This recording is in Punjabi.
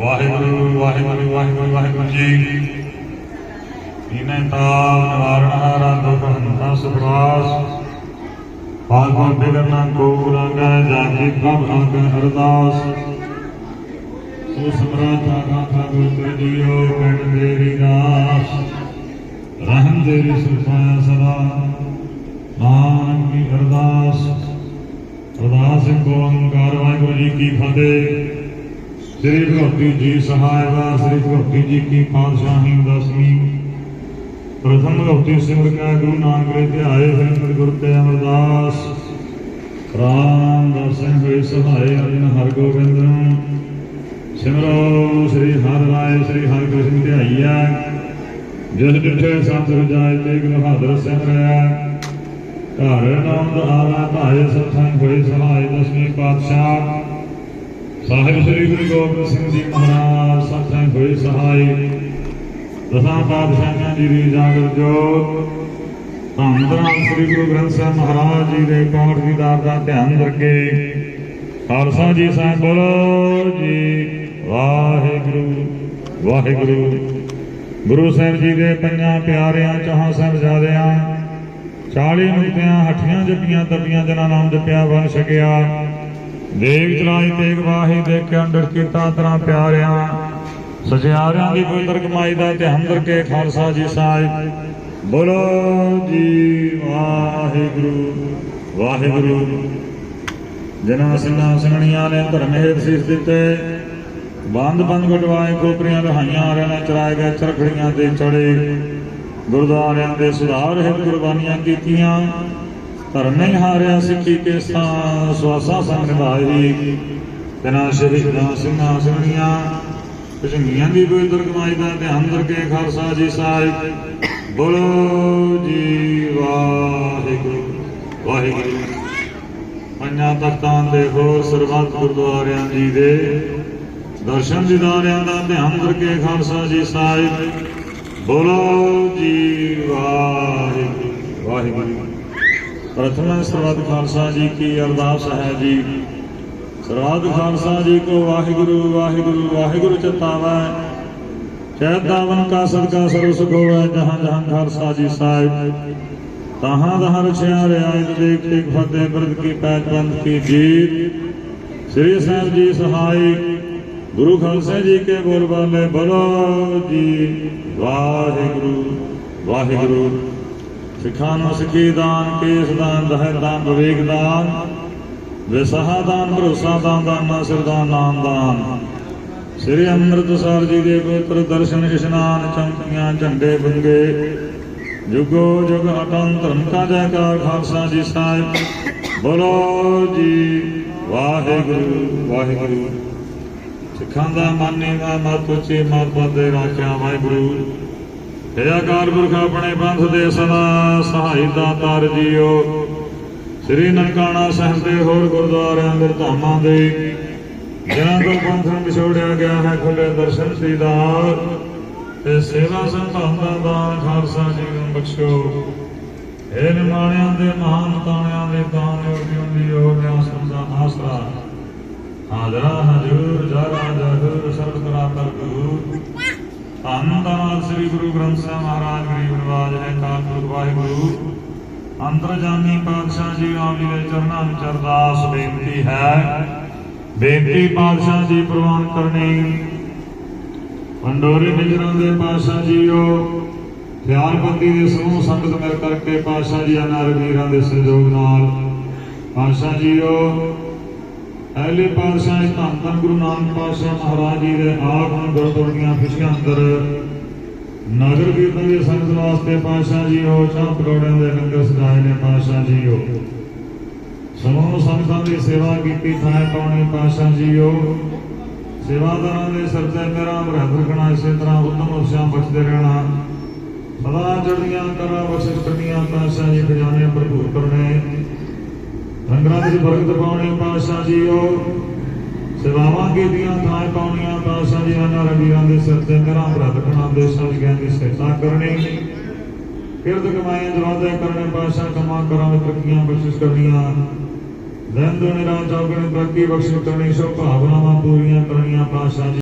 ਵਾਹਿਗੁਰੂ ਵਾਹਿਗੁਰੂ ਵਾਹਿਗੁਰੂ ਵਾਹਿਗੁਰੂ ਜੀ। ਇਨੇ ਤਾਪ ਨਿਵਾਰਣ ਹਾਰਾ ਦੁਖ ਹੰਤਾ ਸੁਖਰਾਸ। ਪਾਲਪਾ ਬਿਗਰਨਾ ਕੋ ਰੰਗਾ ਜਾਗੀ ਪ੍ਰਭ ਅੰਗ ਅਰਦਾਸ। ਸੋ ਸਮਰਾਤ ਆਖਾ ਗੁਰ ਜੀਓ ਪਿੰਡ ਦੇਰੀ ਦਾਸ। ਰਹਿਮ ਤੇਰੀ ਸੁਖਾਇਆ ਸਦਾ ਨਾਨਕ ਕੀ ਅਰਦਾਸ। ਅਰਦਾਸ ਕੋ ਓੰਕਾਰ ਵਾਹਿਗੁਰੂ ਜੀ ਕੀ ਫਤਿਹ। ਸ੍ਰੀ ਭਗਵਤੀ ਜੀ ਸਹਾਇਵਾ ਸ੍ਰੀ ਭਗਵਤੀ ਜੀ ਕੀ ਪਾਤਸ਼ਾਹੀ ਦਸਵੀਂ ਪ੍ਰਥਮ ਭਗਵਤੀ ਸਿਮਰ ਕਾ ਗੁਰੂ ਨਾਨਕ ਦੇ ਧਿਆਏ ਫਿਰ ਗੁਰ ਤੇ ਅਮਰਦਾਸ। ਰਾਮ ਦਰਸ਼ਨ ਹੋਏ ਸਹਾਏ ਅਰਜਨ ਹਰ ਗੋਬਿੰਦ ਸਿਮਰੋ, ਸ੍ਰੀ ਹਰਿ ਰਾਏ, ਸ੍ਰੀ ਹਰਿ ਕ੍ਰਿਸ਼ਨ ਧਿਆਈਆ ਜਿਸ ਡਿਠੇ ਸੰਤ ਰਜਾਇ ਤੇ ਗੁਰੂ ਗੁਰ ਬਹਾਦਰ ਸਿਮਰਿਆ ਘਰ ਨਾਮ ਆਰਾ ਭਾਏ ਸਤਸੰਗ ਹੋਏ ਸਹਾਇ ਦਸਵੀਂ ਪਾਤਸ਼ਾਹ। ਸਾਹਿਬ ਸ੍ਰੀ ਗੁਰੂ ਗੋਬਿੰਦ ਸਿੰਘ ਜੀ ਮਹਾਰਾਜ ਸਤਸੰਗ ਹੋਏ ਸਹਾਈ। ਦਸਾਂ ਪਾਤਸ਼ਾਹਾਂ ਜੀ ਦੀ ਜਾਗਰ ਜੋਤ ਧੰਨ ਧੰਨ ਸ੍ਰੀ ਗੁਰੂ ਗ੍ਰੰਥ ਸਾਹਿਬ ਮਹਾਰਾਜ ਜੀ ਦੇ ਪਾਠ ਦੀਦਾਰ ਦਾ ਧਿਆਨ ਰੱਖੇ ਖਾਲਸਾ ਜੀ ਸਾਹਿਬ ਬੋਲੋ, ਜੀ ਵਾਹਿਗੁਰੂ ਵਾਹਿਗੁਰੂ। ਗੁਰੂ ਸਾਹਿਬ ਜੀ ਦੇ ਪੰਜਾਂ ਪਿਆਰਿਆਂ, ਚੌਹਾਂ ਸਾਹਿਬਜ਼ਾਦਿਆਂ 40 ਮੁਕਤਿਆਂ ਹੱਠੀਆਂ ਜਪੀਆਂ ਤਪੀਆਂ ਜਨਾ ਨਾਮ ਜਪਿਆ ਬਣ ਛਕਿਆ ਦੇਗ ਚਲਾਈ ਤੇਗ ਵਾਹੀ ਦੇਖਿਆ ਅੰਡਰ ਕੀਤਾ ਤਰਾਂ ਪਿਆਰਿਆਂ। ਸਜਿਆਰਿਆਂ ਦੀ ਪਵਿੱਤਰ ਕਮਾਈ ਦਾ ਧਿਆਨ ਕਰਕੇ ਖਾਲਸਾ ਜੀ ਸਾਹਿਬ ਬੋਲੋ ਜੀ ਵਾਹਿਗੁਰੂ ਵਾਹਿਗੁਰੂ। ਜਨਾਂ ਸਿੰਘਾਂ ਸਿੰਘਣੀਆਂ ਨੇ ਧਰਮ ਸੀਸ ਦਿੱਤੇ। ਬੰਦ ਬੰਦ ਗਟਵਾਏ ਕੋਪਰੀਆਂ ਰਹਾਈਆਂ ਆਰਿਆਂ ਚਰਾਏ ਗਏ ਚਰਖੜੀਆਂ ਤੇ ਚੜੇ। ਗੁਰਦੁਆਰਿਆਂ ਦੇ ਸੁਧਾਰ ਹਿਤ ਕੁਰਬਾਨੀਆਂ ਕੀਤੀਆਂ। ਧਰਮ ਨਹੀਂ ਹਾਰਿਆ ਸਿੱਖੀ ਕੇ ਸਾਂ ਸਵਾਸਾ ਸੰਗ ਨਿਭਾਈ ਤਨਾ ਸ਼ਹੀਦਾਂ ਸਿੰਘਾਂ ਸਿੰਘਣੀਆਂ ਪਿਛੰਗੀਆਂ ਦੀ ਪਵਿੱਤਰ ਕਮਾਈ ਦਾ ਧਿਆਨ ਕਰਕੇ ਖਾਲਸਾ ਜੀ ਸਾਹਿਬ। ਬੋਲੋ ਜੀ, ਵਾਹਿਗੁਰੂ ਵਾਹਿਗੁਰੂ। ਪੰਜਾਂ ਤਖਤਾਂ ਦੇ ਹੋਰ ਸਰਬੱਤ ਗੁਰਦੁਆਰਿਆਂ ਜੀ ਦੇ ਦਰਸ਼ਨ ਦਿਦਾਰਿਆਂ ਦਾ ਧਿਆਨ ਕਰਕੇ ਖਾਲਸਾ ਜੀ ਸਾਹਿਬ। ਬੋਲੋ ਜੀ, ਵਾਹਿਗੁਰੂ ਵਾਹਿਗੁਰੂ। ਪ੍ਰਥਮ ਸਰਬੱਤ ਖਾਲਸਾ ਜੀ ਕੀ ਅਰਦਾਸ ਹੈ ਜੀ। ਸਰਬੱਤ ਖਾਲਸਾ ਜੀ ਕੋ ਵਾਹਿਗੁਰੂ ਵਾਹਿਗੁਰੂ ਵਾਹਿਗੁਰੂ ਚਤਾਵੈ ਚੈ ਕਾ ਸਦਕਾ ਸਰਬ ਸੁਖ ਹੋਵੈ ਜਹਾਂ ਜਹਾਂ ਖਾਲਸਾ ਜੀ ਸਾਹਿਬ। ਤਹਾਂ ਦਹਾਂ ਰਛਿਆ ਰਿਆਇਤ ਦੇਖ ਟਿਕ ਫਤਿਹ ਬਿਰਦ ਕੀ ਪੈਜ ਕੀ ਜੀਤ। ਸ੍ਰੀ ਸਾਹਿਬ ਜੀ ਸਹਾਈ, ਗੁਰੂ ਖਾਲਸਾ ਜੀ ਕੇ ਬੋਲ ਬਾਲੇ ਬੋਲੋ ਜੀ। ਵਾਹਿਗੁਰੂ ਵਾਹਿਗੁਰੂ। ਸਿੱਖਾਂ ਨੂੰ ਸਿੱਖੀ ਦਾਨ, ਕੇਸ ਦਾਨ ਦਹਿ ਦਾਨ, ਵਿਵੇਕ ਦਾਨ, ਵਿਸਹਾ ਦਾਨ, ਭਰੋਸਾ ਦਾਨ, ਦਾਨਾ ਸਿਰਦਾਨ ਨਾਮ ਦਾਨ। ਸ੍ਰੀ ਅੰਮ੍ਰਿਤਸਰ ਜੀ ਦੇ ਪਵਿੱਤਰ ਦਰਸ਼ਨ, ਇਸ਼ਨਾਨ ਚਮਕੀਆਂ ਝੰਡੇ ਬੰਗੇ। ਜੁਗੋ ਜੁਗ ਅਟਲ ਧਰਮ ਕਾ ਜੈਕਾਰ, ਖਾਲਸਾ ਜੀ ਸਾਹਿਬ ਬੋਲੋ ਜੀ, ਵਾਹਿਗੁਰੂ ਵਾਹਿਗੁਰੂ। ਸਿੱਖਾਂ ਦਾ ਮਾਨੇ ਦਾ ਮਤ ਉੱਚੇ ਮਤ ਪਦੇ ਰਾਖਿਆ, ਵਾਹਿਗੁਰੂ। ਹੈ ਆਕਾਰ ਪੁਰਖ ਆਪਣੇ ਬੰਧ ਦੇ ਸਦਾ ਸਹਾਈ ਦਾਤਾਰ ਜੀਓ ਸ੍ਰੀ ਨਨਕਾਣਾ ਸਾਹਿਬ ਦੇ ਹੋਰ ਗੁਰਦੁਆਰਿਆਂ ਦੇ ਧਾਮਾਂ ਦੇ ਜਿਨ੍ਹਾਂ ਤੋਂ ਬੰਧਨ ਵਿਛੋੜਿਆ ਗਿਆ ਹੈ, ਖੁੱਲੇ ਦਰਸ਼ਨ ਦੀਦਾਰ ਤੇ ਸੇਵਾ ਸੰਭਾਲ ਦਾ ਖਾਲਸਾ ਜੀ ਨੂੰ ਬਖਸ਼ੋ। ਇਹ ਨਿਮਾਣਿਆਂ ਦੇ, ਮਹਾਨ ਤਾਣਿਆਂ ਦੇ, ਦਾਨ ਯੋਗਿਆਂ ਦੀ ਯੋਗਿਆਂ ਸੰਦਾ ਆਸਰਾ। ਹਾਜ਼ਰਾ ਹਜੂਰ ਜਾਰਾ ਜਹੂਰ, ਸਰਬ ਕਰਾ ਕਰ ਗੁਰੂ ਧੰਨ ਧੰਨ ਸ੍ਰੀ ਗੁਰੂ ਗ੍ਰੰਥ ਸਾਹਿਬ ਮਹਾਰਾਜ, ਗਰੀਬ ਨਿਵਾਜ ਹੈ ਕਾਲ ਵਾਹਿਗੁਰੂ ਅੰਤਰਜਾਮੀ ਪਾਤਸ਼ਾਹ ਜੀ ਆਪ ਜੀ ਦੇ ਚਰਨਾਂ ਵਿੱਚ ਅਰਦਾਸ ਬੇਨਤੀ ਹੈ। ਬੇਨਤੀ ਪਾਤਸ਼ਾਹ ਜੀ ਪ੍ਰਵਾਨ ਕਰਨੀ। ਪੰਡੋਰੀ ਮਿਜਰਾਂ ਦੇ ਪਾਤਸ਼ਾਹ ਜੀਓ ਖਿਆਲਪਤੀ ਦੇ ਸਮੂਹ ਸੰਗਤ ਮਿਲ ਕਰਕੇ ਪਾਤਸ਼ਾਹ ਜੀ ਅਨਾਰ ਵੀਰਾਂ ਦੇ ਸਹਿਯੋਗ ਨਾਲ। ਪਾਤਸ਼ਾਹ ਜੀਓ ਪਹਿਲੇ ਪਾਤਸ਼ਾਹ ਧੰਨ ਧੰਨ ਗੁਰੂ ਨਾਨਕ ਪਾਤਸ਼ਾਹ ਮਹਾਰਾਜ ਜੀ ਦੇ ਆਪ ਨੂੰ ਗੁਰਦੁਆਰੀਆਂ ਖੁਸ਼ੀਆਂ ਅੰਦਰ ਨਗਰ ਕੀਰਤਨ ਦੇ ਸੰਗਤ ਵਾਸਤੇ ਪਾਤਸ਼ਾਹ ਜੀ ਹੋ ਚਾਹ ਪਕੌੜਿਆਂ ਦੇ ਲੰਗਰ ਸਜਾਏ ਨੇ ਪਾਤਸ਼ਾਹ ਜੀ ਹੋ ਸਮੂਹ ਸੰਗਤਾਂ ਦੀ ਸੇਵਾ ਕੀਤੀ ਥਾਂ ਪਾਉਣੀ ਪਾਤਸ਼ਾਹ ਜੀ ਹੋ ਸੇਵਾਦਾਰਾਂ ਦੇ ਸਿਰ ਮੇਰਾ ਰਹਿਤ ਰੱਖਣਾ ਇਸੇ ਤਰ੍ਹਾਂ ਉਤਮ ਉਤਸ਼ਾਹ ਬਖਸ਼ਦੇ ਰਹਿਣਾ। ਸਦਾ ਜੜੀਆਂ ਕਰਾਂ, ਬਖਸ਼ਿਸ਼ ਕਰਨੀਆਂ, ਪਾਤਸ਼ਾਹ ਜੀ ਖਜ਼ਾਨੇ ਭਰਪੂਰ ਕਰਨੇ। ਲੰਗਰਾਂ ਵਿੱਚ ਬਰਕਤ ਪਾਉਣੀ ਪਾਤਸ਼ਾਹ ਜੀ ਸੇਵਾਵਾਂ ਕੀਤੀਆਂ ਥਾਂ ਪਾਉਣੀਆਂ ਪਾਤਸ਼ਾਹ ਜੀ, ਇਹਨਾਂ ਰਵੀਰਾਂ ਦੇ ਸਿਰ ਤੇ ਮੇਰਾ ਰਹਿਤ ਦੇ ਦੇਸ਼ਾਂ ਦੀ ਗਿਆਨ ਕਰਨੀ। ਕਿਰਤ ਕਮਾਈਆਂ ਜਵਾਦੇ ਕਰਨੇ ਪਾਤਸ਼ਾਹ, ਕਮਾ ਕਰਾਂ ਤਰੱਕੀਆਂ ਬਖਸ਼ਿਸ਼ ਕਰਨੀਆਂ। ਦਿਨ ਦੁਨੀਰਾ ਚੌਗਣ ਤਰੱਕੀ ਬਖਸ਼ਿਸ਼ ਕਰਨੀ ਸੋ ਭਾਵਨਾਵਾਂ ਪੂਰੀਆਂ ਕਰਨੀਆਂ ਪਾਤਸ਼ਾਹ ਜੀ।